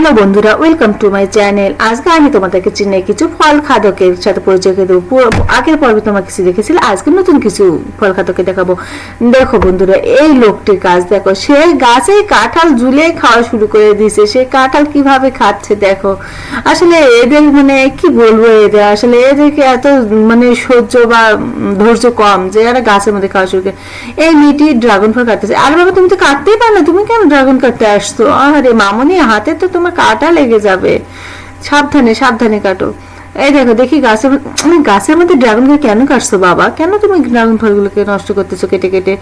Hello বন্ধুরা welcome to my channel আজকে আমি তোমাদেরকে চিনে কিছু ফল খাদকের সাথে পরিচয় করে দেবো। আগের পর্বে তোমার কিছু দেখেছিল আজকে নতুন কিছু ফল খাদকে দেখাবো। দেখো বন্ধুরা, এই লোকটির কাজ দেখো, সে গাছে কাঁঠাল ঝুলে খাওয়া শুরু করে দিয়েছে। সে কাঁঠাল কীভাবে খাচ্ছে, দেখো। আসলে এদের মানে কি বলব এদের? আসলে এদেরকে এত মানে সহ্য বা ধৈর্য কম যে এরা গাছের মধ্যে খাওয়া শুরু করে। এই মেয়েটি ড্রাগন ফল কাটতেছে। আরে বাবা, তুমি তো কাটতেই পারো না। তুমি কেন ড্রাগন কাটতে আসছো? আরে মামনি, হাতে তো তোমার কাটা লেগে যাবে। সাবধানে সাবধানে কাটো। এই দেখো, দেখি গাছের মানে গাছের মধ্যে ড্রাগন কেন কাটছো বাবা? কেন তুমি ড্রাগন ফলগুলোকে নষ্ট করতেছো কেটে কেটে?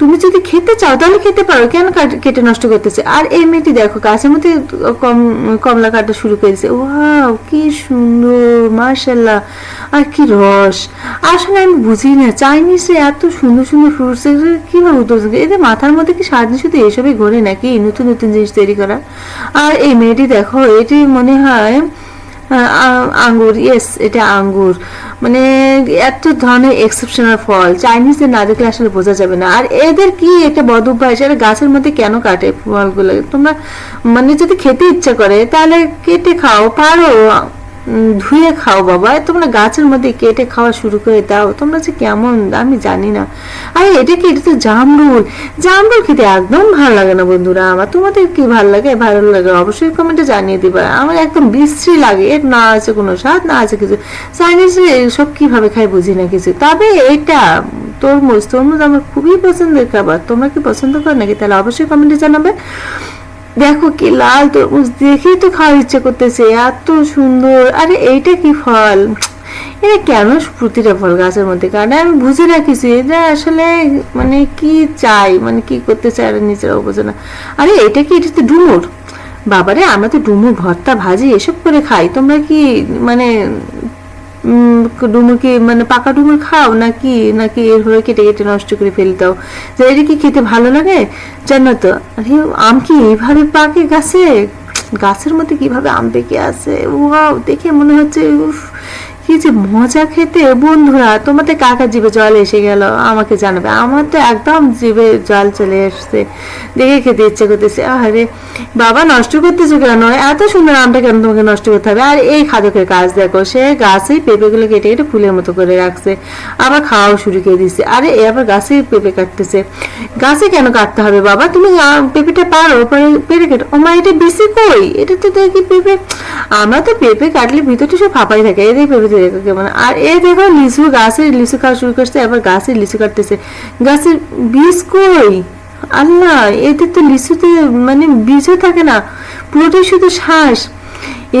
তুমি যদি খেতে চাও, তাহলে খেতে পারো। কেন কাট- নষ্ট করতেছে? আর এই মেয়েটি দেখো গাছের মধ্যে কম, কমলা কাটা শুরু করেছে। ওয়াও, কি সুন্দর মার্শাল্লাহ আর কি রস। আসলে আমি বুঝি না, চাইনিজে এত সুন্দর সুন্দর ফ্রুটস কীভাবে উদ্যোগ এদের মাথার মধ্যে কি সারাদিন শুধু এসবই ঘোরে নাকি নতুন নতুন জিনিস তৈরি করা? আর এই মেয়েটি দেখো, এটি মনে হয় আঙ্গুর ইয়েস এটা আঙ্গুর। মানে এত ধরনের এক্সেপশনাল ফল। চাইনিজদের না দেখলে আসলে বোঝা যাবে না। আর এদের কি একটা বদ অভ্যাস? এরা গাছের মধ্যে কেন কাটে ফলগুলো? তোমরা মানে যদি খেতে ইচ্ছা করে, তাহলে কেটে খাও, পারো। ধুয়ে খাও বাবা। তোমরা গাছের মধ্যে কেটে খাওয়া শুরু করে দাও। তোমরা যে কেমন, আমি জানি না। আরে, এটা কি? এটা তো জামরুল। জামরুল খেতে একদম ভালো লাগে না বন্ধুরা আমার। তোমাদের কি ভালো লাগে? ভালো লাগে? অবশ্যই কমেন্টে জানিয়ে দিবা। আমার একদম বিশ্রী লাগে। এর না আছে কোনো স্বাদ, না আছে কিছু। চাইনিজ সব কীভাবে খাই বুঝি না কিছু। তবে এটা তরমুজ। তরমুজ আমার খুবই পছন্দের খাবার। তোমরা কি পছন্দ করো নাকি? তাহলে অবশ্যই কমেন্টে জানাবে। দেখো কি লাল তরমুজ দেখেই তো খাওয়ার ইচ্ছে করতেছে, এত সুন্দর। আরে এইটা কি ফল? এটা কেন প্রতিটা ফল গাছের মধ্যে? কারণ আমি বুঝি না কিছু এটা আসলে মানে কি চাই মানে কি করতে চাই আর নিজেরাও বোঝে না। আরে এটা কি, এটা তো ডুমুর? বাবারে, আমরা তো ডুমুর, ভর্তা, ভাজি, এসব করে খাই। তোমরা কি মানে উম, ডুমুর কি মানে পাকা ডুমুর খাও নাকি নাকি এর হয়ে কেটে কেটে নষ্ট করে ফেলে দাও? যে এটা কি খেতে ভালো লাগে? জানো তো? আরে আম কি এইভাবে পাকে গাছে? গাছের মধ্যে কীভাবে আম পেকে আছে? ও দেখে মনে হচ্ছে উফ। কি যে মজা খেতে? বন্ধুরা, তোমাদের কাকা জিভে জল এসে গেল? আমাকে জানাবে। আমার তো একদম জিভে জল চলে এসছে। দেখে খেতে ইচ্ছে করতেছে। আরে বাবা নষ্ট করতেছো কেন? এত সুন্দর আমটা কেন তোমাকে নষ্ট করতে হবে? আর এই খাদকের কাজ দেখো, সে গাছেই পেঁপেগুলো কেটে কেটে ফুলের মতো করে রাখছে। আবার খাওয়াও শুরু করে দিচ্ছে আরে, এ আবার গাছেই পেঁপে কাটতেছে। গাছে কেন কাটতে হবে বাবা? তুমি পেঁপেটা পরে, পেরে কেটে। ও মা, এটা বেশি কই? এটা তো দেখি পেঁপে আমরা তো পেঁপে কাটলে ভিতরটা সব ফাঁপাই থাকে। এদের পেঁপে দেখো কেমন আর এই দেখো, লিচু গাছের লিচু খাওয়া শুরু করছে, আবার গাছের লিচু কাটতেছে। গাছের বীজ কই? আল্লাহ, এদের তো লিচুতে মানে বীজও থাকে না, পুরোটাই শুধু শ্বাস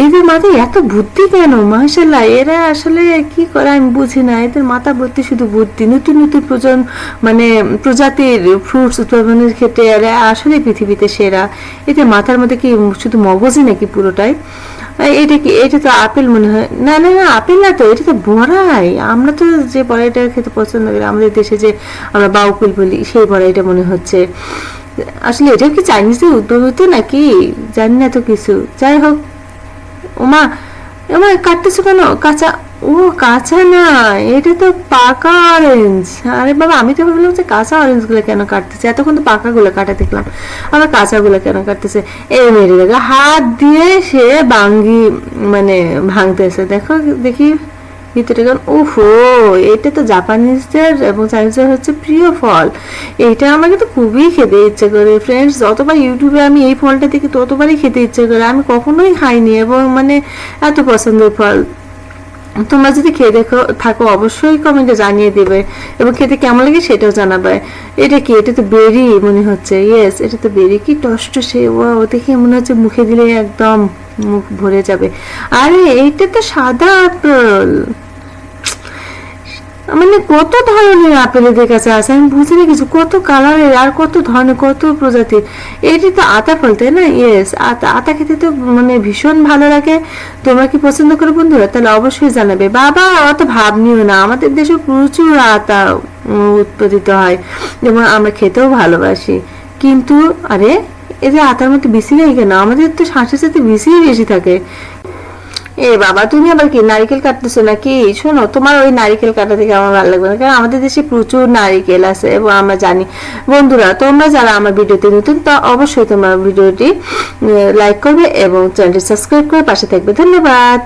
এদের মাথায় এত বুদ্ধি কেন? মাসাল্লাহ এরা আসলে কি করে? আমি বুঝি না, এদের মাথা ভর্তি শুধু বুদ্ধি। নতুন নতুন প্রজন মানে প্রজাতির ফ্রুটস উৎপাদনের ক্ষেত্রে এরা আসলে পৃথিবীতে সেরা। এদের মাথার মধ্যে কি শুধু মগজই নাকি পুরোটাই? এটা কি, এটা তো আপেল মনে হয়। না না না, আপেল না তো, এটা তো বড়াই। আমরা তো যে বড়াইটা খেতে পছন্দ করি, আমাদের দেশে যে আমরা বাউকুল বলি, সেই বড়াইটা মনে হচ্ছে। আসলে এটা কি চাইনিজের উদ্ভাবিত নাকি? জানি না তো কিছু। যাই হোক, ওমা ওমা কাটতেছো কেন? কাঁচা, ও কাঁচা না, এটা তো পাকা অরেঞ্জ আরে বাবা, আমি তো ভাবলাম যে কাঁচা অরেঞ্জগুলো কেন কাটতেছে? এতক্ষণ তো পাকা গুলো কাটা দেখলাম। আবার কাঁচা গুলো কেন কাটতেছে? এই মেরে দেখো হাত দিয়ে সে বাঙ্গি মানে ভাঙতেছে। দেখো, দেখি। ভিতরে ওহো এটা তো জাপানিজদের এবং চাইনিজদের হচ্ছে প্রিয় ফল। আমাকে তো খুবই খেতে ইচ্ছে করে। ফ্রেন্ডস যতবার ইউটিউবে আমি এই ফলটা দেখি, ততবারই খেতে ইচ্ছে করে। আমি কখনোই খাইনি এবং মানে এত পছন্দের ফল। তোমরা যদি খেয়ে দেখো, থাকো অবশ্যই কমেন্টে জানিয়ে দেবে এবং খেতে কেমন লাগে সেটাও জানাবে। এটা কি? এটা তো বেরি মনে হচ্ছে। ইয়েস এটা তো বেরি। কি টষ্ট সে ও দেখে মনে হচ্ছে মুখে দিলে একদম মুখ ভরে যাবে। আরে, এইটা তো সাদা আপেল। মানে কত ধরনের আপেল এদের কাছে আছে? আমি বুঝি না কিছু। কত কালারের আর কত ধরনের, কত প্রজাতির? এটি তো আতা ফল, তাই না? ইয়েস আতা আতা খেতে তো মানে ভীষণ ভালো লাগে। তোমরা কি পছন্দ করো বন্ধুরা? তাহলে অবশ্যই জানাবে। বাবা, অত ভাব নিও না। আমাদের দেশে প্রচুর আতা উৎপাদিত হয়। যেমন আমরা খেতেও ভালোবাসি। কিন্তু, আরে যে আতার মধ্যে বেশি নেই কেন আমাদের তো শ্বাসের সাথে বেশি বেশি থাকে। এ বাবা, তুমি আবার কি নারিকেল কাটতেছো নাকি? শোনো, তোমার ওই নারিকেল কাটা থেকে আমার ভালো লাগবে না, কারণ আমাদের দেশে প্রচুর নারিকেল আছে এবং আমরা জানি। বন্ধুরা, তোমরা যারা আমার ভিডিওতে নতুন, তা অবশ্যই তোমার ভিডিওটি লাইক করবে এবং চ্যানেলটি সাবস্ক্রাইব করে পাশে থাকবে। ধন্যবাদ।